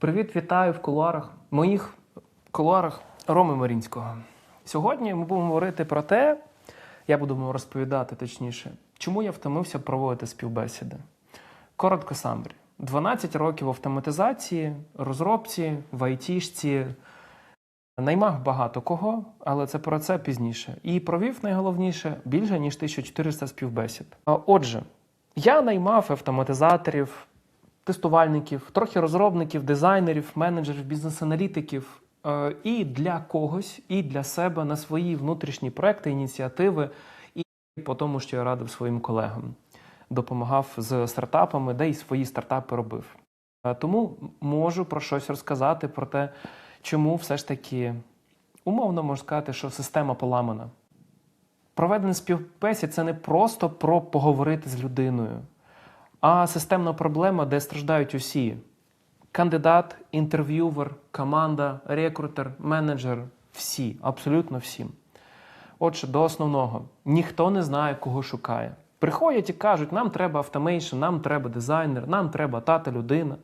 Привіт, вітаю в кулуарах, моїх кулуарах Роми Марінського. Сьогодні ми будемо говорити про те, я буду розповідати точніше, чому я втомився проводити співбесіди. Коротко самбрі. 12 років автоматизації, розробці, в айтішці, наймав багато кого, але це про це пізніше. І провів найголовніше більше ніж 1400 співбесід. Отже, я наймав автоматизаторів, тестувальників, трохи розробників, дизайнерів, менеджерів, бізнес-аналітиків. е, І для когось, і для себе на свої внутрішні проекти, ініціативи, і по тому, що я радив своїм колегам, допомагав з стартапами, де й свої стартапи робив. Е, Тому можу про щось розказати про те, чому все ж таки умовно можна сказати, що система поламана. Проведення співбесід це не просто про поговорити з людиною, а системна проблема, де страждають усі: кандидат, інтерв'ювер, команда, рекрутер, менеджер всі, абсолютно всім. Отже, до основного: ніхто не знає, кого шукає. Приходять і кажуть, нам треба автомейшн, нам треба дизайнер, нам треба тата людина.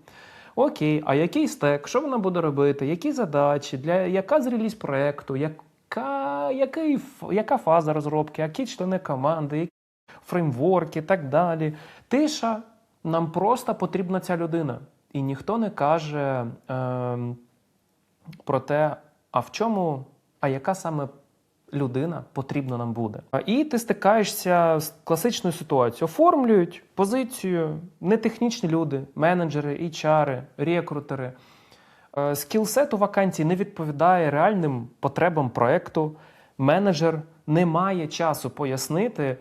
Окей, а який стек? Що вона буде робити? Які задачі? Для яка зрілість проекту? Яка, який, яка фаза розробки? Які члени команди? Фреймворки так далі? Тиша. Нам просто потрібна ця людина. І ніхто не каже ем, про те, а в чому, а яка саме людина потрібна нам буде. І ти стикаєшся з класичною ситуацією. Оформлюють позицію нетехнічні люди, менеджери, HR, рекрутери. Е, Скілсет у вакансії не відповідає реальним потребам проекту. Менеджер не має часу пояснити,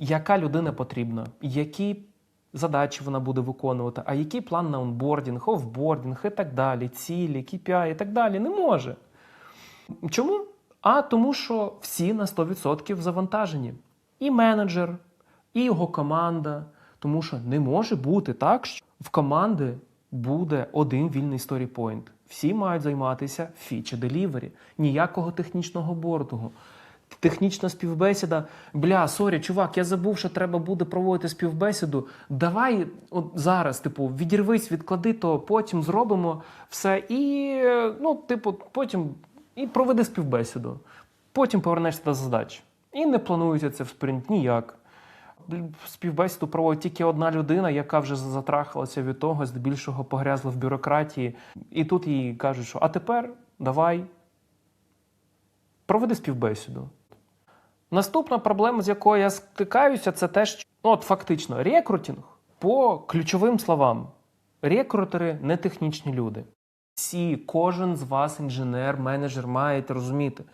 яка людина потрібна, які задачі вона буде виконувати, а який план на онбордінг, офбордінг і так далі, цілі, KPI і так далі. Не може. Чому? А тому, що всі на 100% завантажені. І менеджер, і його команда. Тому що не може бути так, що в команди буде один вільний сторіпойнт. Всі мають займатися фічі делівері, ніякого технічного бордингу. Технічна співбесіда. Бля, сорі, чувак, я забув, що треба буде проводити співбесіду. Давай от зараз, типу, відірвись, відклади, то потім зробимо все. І, ну, типу, потім і проведи співбесіду. Потім повернешся до задач. І не планується це в спринт ніяк. Співбесіду проводить тільки одна людина, яка вже затрахалася від того, здебільшого погрязла в бюрократії. І тут їй кажуть, що а тепер давай проведи співбесіду. Наступна проблема, з якою я стикаюся, це те, що ну, от фактично рекрутинг по ключовим словам. Рекрутери не технічні люди. Всі, кожен з вас, інженер, менеджер, маєте розуміти.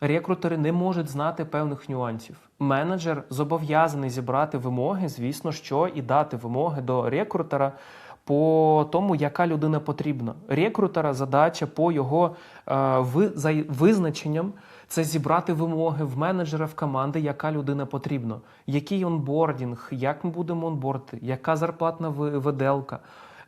Рекрутери не можуть знати певних нюансів. Менеджер зобов'язаний зібрати вимоги, звісно, що і дати вимоги до рекрутера по тому, яка людина потрібна. Рекрутера задача по його е, визначенням це зібрати вимоги в менеджера в команди, яка людина потрібна, який онбордінг, як ми будемо онбордити, яка зарплатна ви- виделка.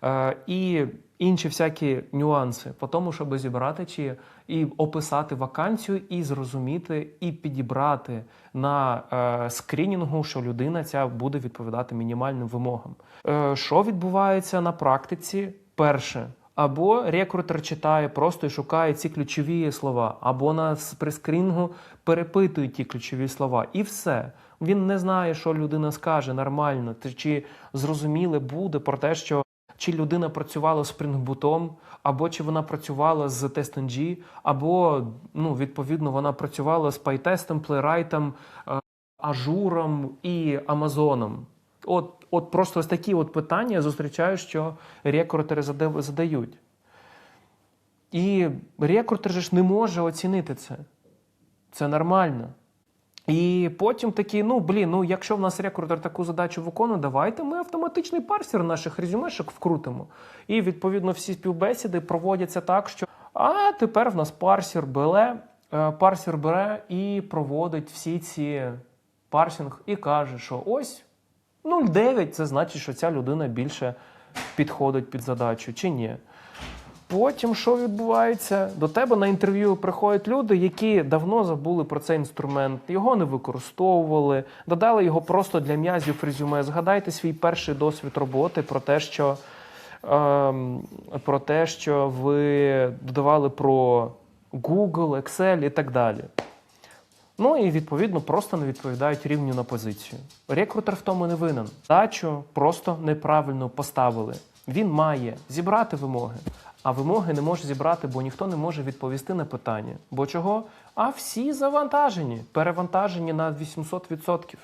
Е, і інші всякі нюанси по тому, щоб зібрати чи і описати вакансію, і зрозуміти, і підібрати на е, скрінінгу, що людина ця буде відповідати мінімальним вимогам. Е, що відбувається на практиці? Перше. Або рекрутер читає просто і шукає ці ключові слова, або на при скрінгу перепитує ті ключові слова, і все. Він не знає, що людина скаже нормально, чи зрозуміле буде про те, що чи людина працювала з спрингбутом, або чи вона працювала з TestNG, або ну, відповідно вона працювала з PyTest, Playwright, е, Ажуром і Амазоном. От, от просто ось такі от питання я зустрічаю, що рекрутери задають. І рекрутер же ж не може оцінити це. Це нормально. І потім такі, ну блін, ну якщо в нас рекрутер таку задачу виконує, давайте ми автоматичний парсер наших резюмешок вкрутимо. І відповідно всі співбесіди проводяться так, що а тепер в нас парсер бере, е, парсер бере і проводить всі ці парсінг і каже, що ось 0,9 це значить, що ця людина більше підходить під задачу чи ні. Потім що відбувається? До тебе на інтерв'ю приходять люди, які давно забули про цей інструмент, його не використовували, додали його просто для м'язів резюме. Згадайте свій перший досвід роботи про те, що ем, про те, що ви додавали про Google, Excel і так далі. Ну і відповідно просто не відповідають рівню на позицію. Рекрутер в тому не винен. Дачу просто неправильно поставили. Він має зібрати вимоги, а вимоги не може зібрати, бо ніхто не може відповісти на питання. Бо чого? А всі завантажені, перевантажені на 800%.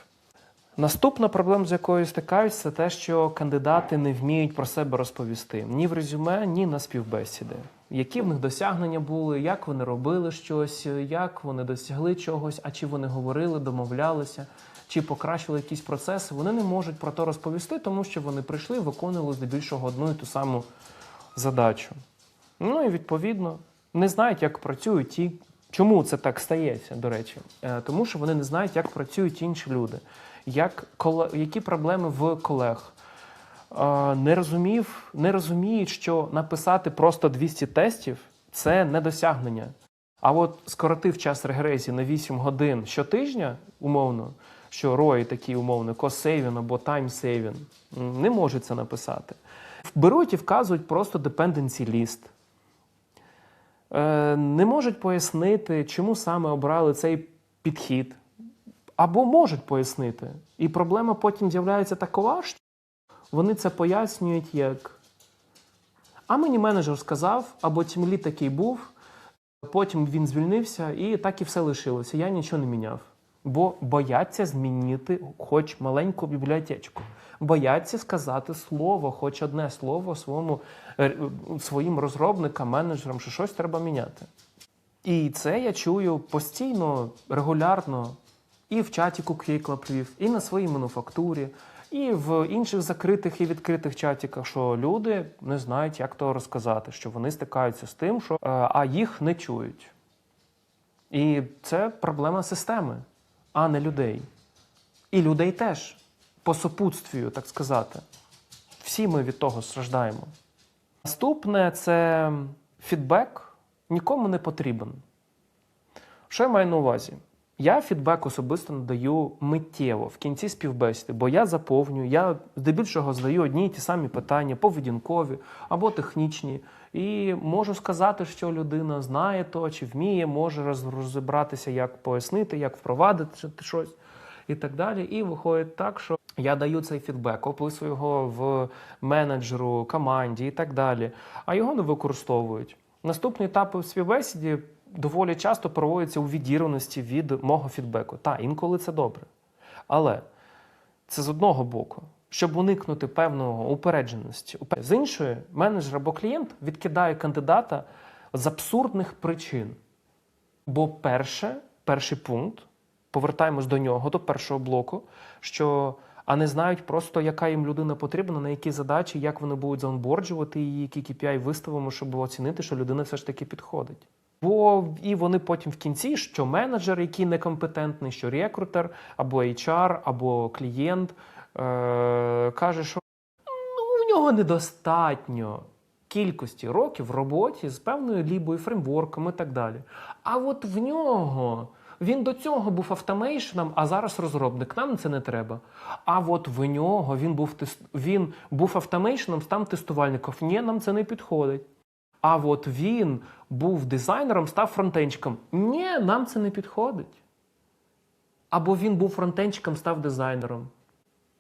Наступна проблема, з якою стикаюся, це те, що кандидати не вміють про себе розповісти ні в резюме, ні на співбесіди. Які в них досягнення були, як вони робили щось, як вони досягли чогось, а чи вони говорили, домовлялися, чи покращили якісь процеси. Вони не можуть про то розповісти, тому що вони прийшли, виконували здебільшого одну і ту саму задачу. Ну і відповідно не знають, як працюють ті. Чому це так стається, до речі? Е, Тому що вони не знають, як працюють інші люди, як, які проблеми в колег. Не, розумів, не розуміють, що написати просто 200 тестів це не досягнення. А от скоротив час регресії на 8 годин щотижня, умовно, що рої такі умовно, cost-saving або time-saving, не можуть це написати. Беруть і вказують просто dependency list. Е, не можуть пояснити, чому саме обрали цей підхід. Або можуть пояснити. І проблема потім з'являється такова, що вони це пояснюють як. А мені менеджер сказав, або тімлі такий був, потім він звільнився, і так і все лишилося. Я нічого не міняв. Бо бояться змінити хоч маленьку бібліотечку. Бояться сказати слово, хоч одне слово своєму, е, своїм розробникам, менеджерам, що щось треба міняти. І це я чую постійно, регулярно, і в чаті Club Lviv, і на своїй мануфактурі, і в інших закритих і відкритих чатіках, що люди не знають, як то розказати, що вони стикаються з тим, що е, а їх не чують. І це проблема системи, а не людей. І людей теж по супутствію, так сказати. Всі ми від того страждаємо. Наступне це фідбек нікому не потрібен. Що я маю на увазі? Я фідбек особисто надаю миттєво в кінці співбесіди, бо я заповнюю, я здебільшого здаю одні й ті самі питання, поведінкові або технічні, і можу сказати, що людина знає то чи вміє, може розібратися, як пояснити, як впровадити щось і так далі. І виходить так, що я даю цей фідбек, описую його в менеджеру, команді і так далі, а його не використовують. Наступні етапи в співбесіді доволі часто проводяться у відірваності від мого фідбеку. Та, інколи це добре. Але це з одного боку, щоб уникнути певного упередженості. З іншої, менеджер або клієнт відкидає кандидата з абсурдних причин. Бо перше, перший пункт, повертаємось до нього, до першого блоку, що а не знають просто, яка їм людина потрібна, на які задачі, як вони будуть заонборджувати її, які KPI виставимо, щоб оцінити, що людина все ж таки підходить. Бо і вони потім в кінці, що менеджер, який некомпетентний, що рекрутер, або HR, або клієнт е- каже, що ну, у нього недостатньо кількості років в роботі з певною лібою, фреймворком і так далі. А от в нього він до цього був автомейшеном, а зараз розробник. Нам це не треба. А от в нього він був тест... він був автомейшеном, став тестувальником. Ні, нам це не підходить. А от він був дизайнером, став фронтенчиком. Ні, нам це не підходить. Або він був фронтенчиком, став дизайнером.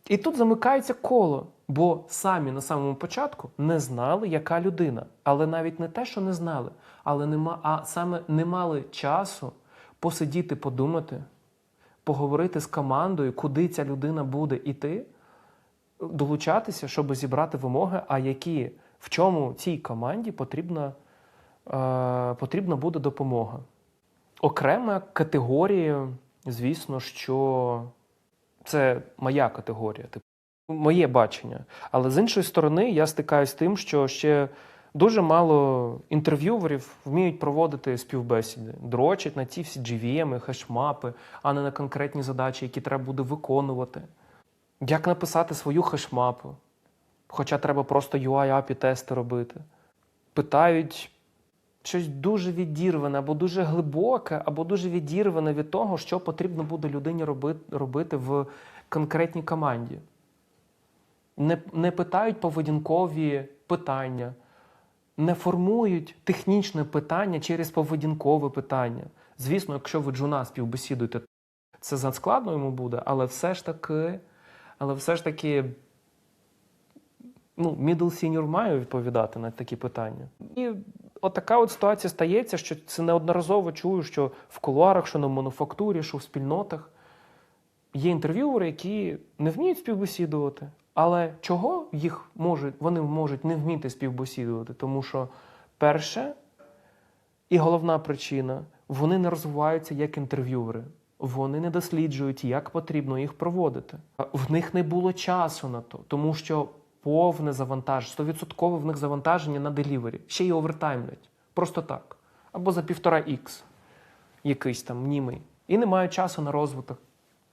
І тут замикається коло, бо самі на самому початку не знали, яка людина. Але навіть не те, що не знали, але нема, а саме не мали часу посидіти, подумати, поговорити з командою, куди ця людина буде іти, долучатися, щоб зібрати вимоги, а які в чому цій команді потрібна, е, потрібна буде допомога. Окрема категорія, звісно, що це моя категорія, типу, моє бачення. Але з іншої сторони, я стикаюся з тим, що ще дуже мало інтерв'юверів вміють проводити співбесіди, дрочать на ці всі GVM, хешмапи, а не на конкретні задачі, які треба буде виконувати. Як написати свою хешмапу? Хоча треба просто UI API тести робити. Питають щось дуже відірване, або дуже глибоке, або дуже відірване від того, що потрібно буде людині робити, в конкретній команді. Не, не питають поведінкові питання, не формують технічне питання через поведінкове питання. Звісно, якщо ви джуна співбесідуєте, це заскладно йому буде, але все ж таки, але все ж таки, ну, middle senior має відповідати на такі питання. І от така от ситуація стається, що це неодноразово чую, що в кулуарах, що на мануфактурі, що в спільнотах є інтерв'юери, які не вміють співбесідувати. Але чого їх можуть, вони можуть не вміти співбесідувати? Тому що перше і головна причина вони не розвиваються як інтерв'юери. Вони не досліджують, як потрібно їх проводити. В них не було часу на то, тому що повне завантаження, 100% в них завантаження на делівері. Ще й овертаймлять. Просто так. Або за півтора ікс якийсь там німий. І не мають часу на розвиток.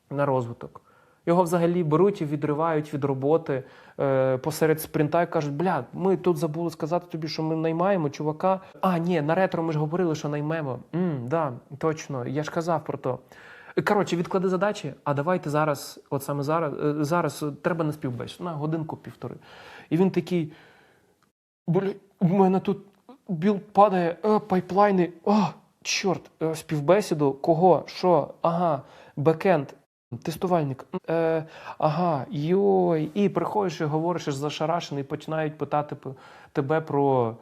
На розвиток. Його взагалі беруть і відривають від роботи е, посеред спринта і кажуть, бля, ми тут забули сказати тобі, що ми наймаємо чувака. А, ні, на ретро ми ж говорили, що наймемо. М, да, точно, я ж казав про то. Коротше, відклади задачі, а давайте зараз, от саме зараз, е, зараз е, треба на співбесіду, на годинку півтори. І він такий. Бля, в мене тут білд падає, е, пайплайни. О, чорт, е, співбесіду, кого, що, ага, бекенд, тестувальник. Е, ага, йой. І приходиш і говориш зашарашений, починають питати тебе про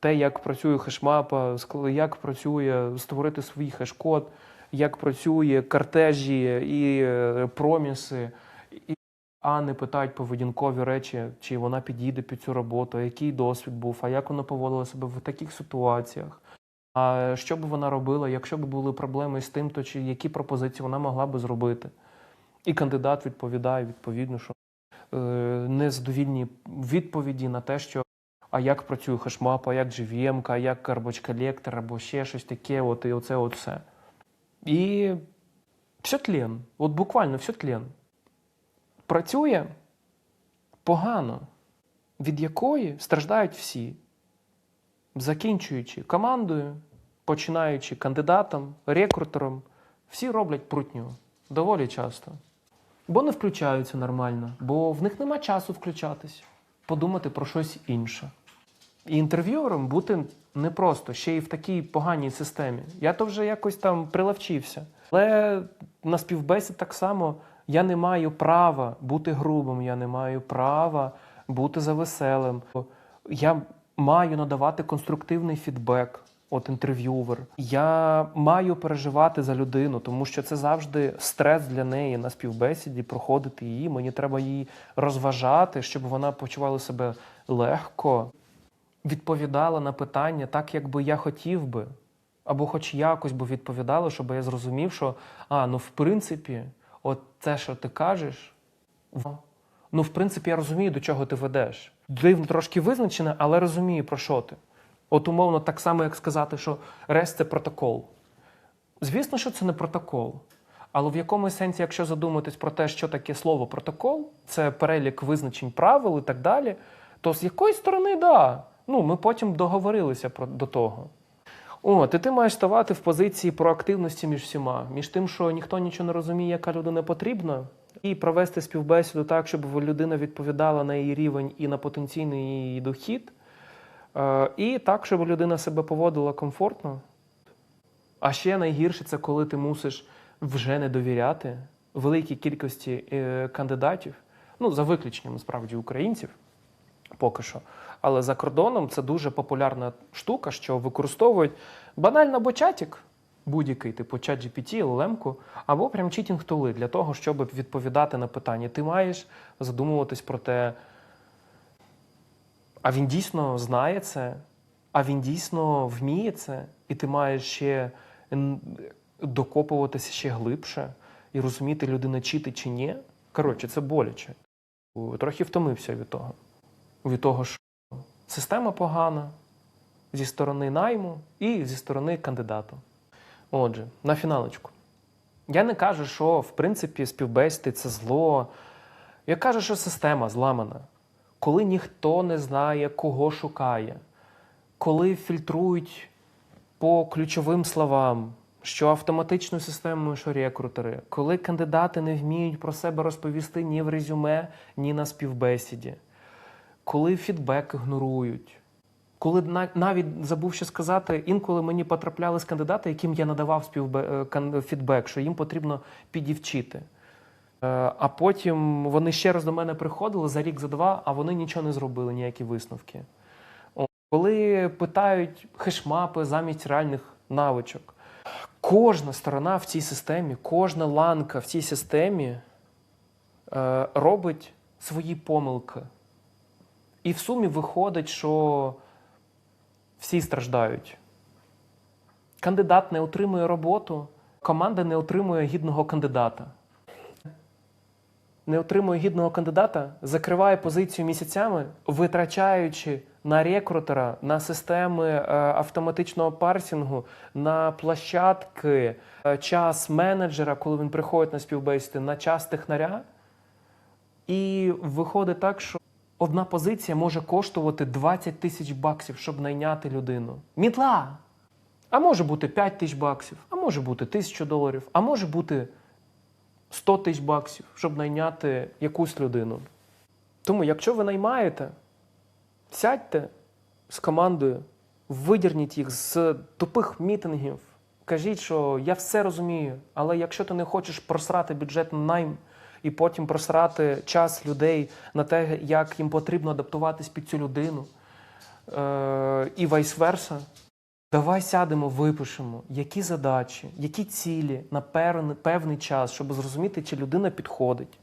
те, як працює хешмапа, як працює створити свій хеш-код, як працює картежі і е, проміси. А не питають поведінкові речі, чи вона підійде під цю роботу, який досвід був, а як вона поводила себе в таких ситуаціях. А що б вона робила, якщо б були проблеми з тим, то чи які пропозиції вона могла би зробити? І кандидат відповідає відповідно, що е, незадовільні відповіді на те, що а як працює хешмап, а як GVM, як garbage collector, або ще щось таке, от і оце все. І все тлен. От буквально все тлен працює погано, від якої страждають всі, закінчуючи командою, починаючи кандидатом, рекрутером, всі роблять прутню доволі часто. Бо не включаються нормально, бо в них нема часу включатись, подумати про щось інше. І інтерв'юером бути непросто, ще й в такій поганій системі. Я то вже якось там прилавчився. Але на співбесід так само я не маю права бути грубим, я не маю права бути завеселим. Я маю надавати конструктивний фідбек. От інтерв'ювер. Я маю переживати за людину, тому що це завжди стрес для неї на співбесіді, проходити її. Мені треба її розважати, щоб вона почувала себе легко, відповідала на питання так, як би я хотів би, або хоч якось би відповідала, щоб я зрозумів, що а, ну в принципі, от це, що ти кажеш, ну в принципі, я розумію, до чого ти ведеш. Дивно трошки визначене, але розумію, про що ти. От умовно, так само, як сказати, що REST – це протокол. Звісно, що це не протокол. Але в якому сенсі, якщо задуматись про те, що таке слово протокол, це перелік визначень правил і так далі, то з якої сторони, да. Ну, ми потім договорилися про, до того. От, і ти маєш ставати в позиції проактивності між всіма, між тим, що ніхто нічого не розуміє, яка людина потрібна, і провести співбесіду так, щоб людина відповідала на її рівень і на потенційний її дохід, е, і так, щоб людина себе поводила комфортно. А ще найгірше це коли ти мусиш вже не довіряти великій кількості е, кандидатів, ну за виключенням справді українців, поки що. Але за кордоном це дуже популярна штука, що використовують банально або чатік, будь-який, типу чат GPT, LLM, або прям читінг тули для того, щоб відповідати на питання. Ти маєш задумуватись про те, а він дійсно знає це, а він дійсно вміє це, і ти маєш ще докопуватися ще глибше і розуміти, людина читить чи ні. Коротше, це боляче. Трохи втомився від того. Від того, що система погана зі сторони найму і зі сторони кандидата. Отже, на фіналочку. Я не кажу, що в принципі співбесіди це зло. Я кажу, що система зламана. Коли ніхто не знає, кого шукає, коли фільтрують по ключовим словам, що автоматичною системою, що рекрутери, коли кандидати не вміють про себе розповісти ні в резюме, ні на співбесіді, коли фідбек ігнорують. Коли навіть забув ще сказати, інколи мені потраплялись кандидати, яким я надавав співбе... е, фідбек, що їм потрібно підівчити. Е, А потім вони ще раз до мене приходили за рік, за два, а вони нічого не зробили, ніякі висновки. Коли питають хешмапи замість реальних навичок, кожна сторона в цій системі, кожна ланка в цій системі е, робить свої помилки. І в сумі виходить, що всі страждають. Кандидат не отримує роботу, команда не отримує гідного кандидата. Не отримує гідного кандидата, закриває позицію місяцями, витрачаючи на рекрутера, на системи е, автоматичного парсінгу, на площадки, е, час менеджера, коли він приходить на співбесіди, на час технаря. І виходить так, що одна позиція може коштувати 20 тисяч баксів, щоб найняти людину. Мітла! А може бути 5 тисяч баксів, а може бути 1000 доларів, а може бути 100 тисяч баксів, щоб найняти якусь людину. Тому, якщо ви наймаєте, сядьте з командою, видірніть їх з тупих мітингів, кажіть, що я все розумію, але якщо ти не хочеш просрати бюджет на найм і потім просрати час людей на те, як їм потрібно адаптуватись під цю людину, е- і вайс-верса, Давай сядемо, випишемо, які задачі, які цілі на певний, час, щоб зрозуміти, чи людина підходить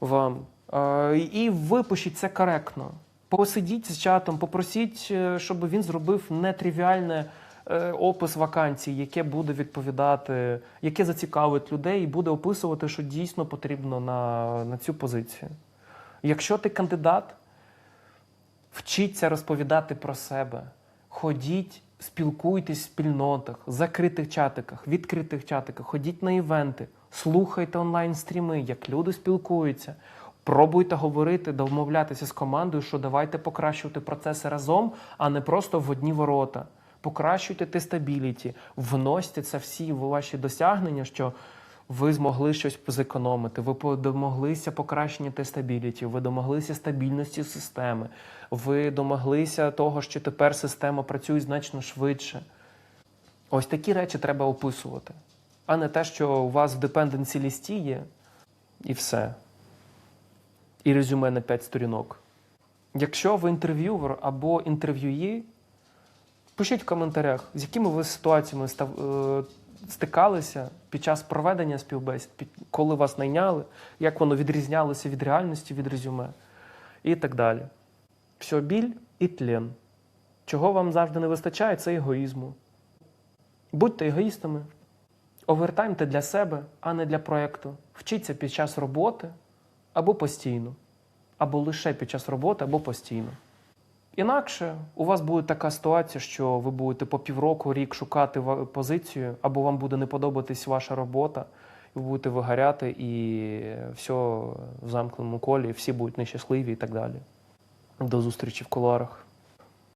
вам. Е, І випишіть це коректно. Посидіть з чатом, попросіть, е, щоб він зробив нетривіальне опис вакансій, яке буде відповідати, яке зацікавить людей, і буде описувати, що дійсно потрібно на, на цю позицію. Якщо ти кандидат, вчіться розповідати про себе. Ходіть, спілкуйтесь в спільнотах, закритих чатиках, відкритих чатиках, ходіть на івенти, слухайте онлайн-стріми, як люди спілкуються. Пробуйте говорити, домовлятися з командою, що давайте покращувати процеси разом, а не просто в одні ворота. Покращуйте тестабіліті, вносьте це всі ваші досягнення, що ви змогли щось зекономити, ви домоглися покращення тестабіліті, ви домоглися стабільності системи, ви домоглися того, що тепер система працює значно швидше. Ось такі речі треба описувати, а не те, що у вас в депенденсі лісті є, і все. І резюме на 5 сторінок. Якщо ви інтерв'ювер або інтерв'юї, пишіть в коментарях, з якими ви ситуаціями е, стикалися під час проведення співбесід, коли вас найняли, як воно відрізнялося від реальності, від резюме і так далі. Все біль і тлен. Чого вам завжди не вистачає, це егоїзму. Будьте егоїстами, овертаймте для себе, а не для проєкту. Вчіться під час роботи або постійно, або лише під час роботи, або постійно. Інакше у вас буде така ситуація, що ви будете по півроку, рік шукати позицію, або вам буде не подобатись ваша робота, і ви будете вигоряти, і все в замкненому колі, всі будуть нещасливі і так далі. До зустрічі в кулуарах.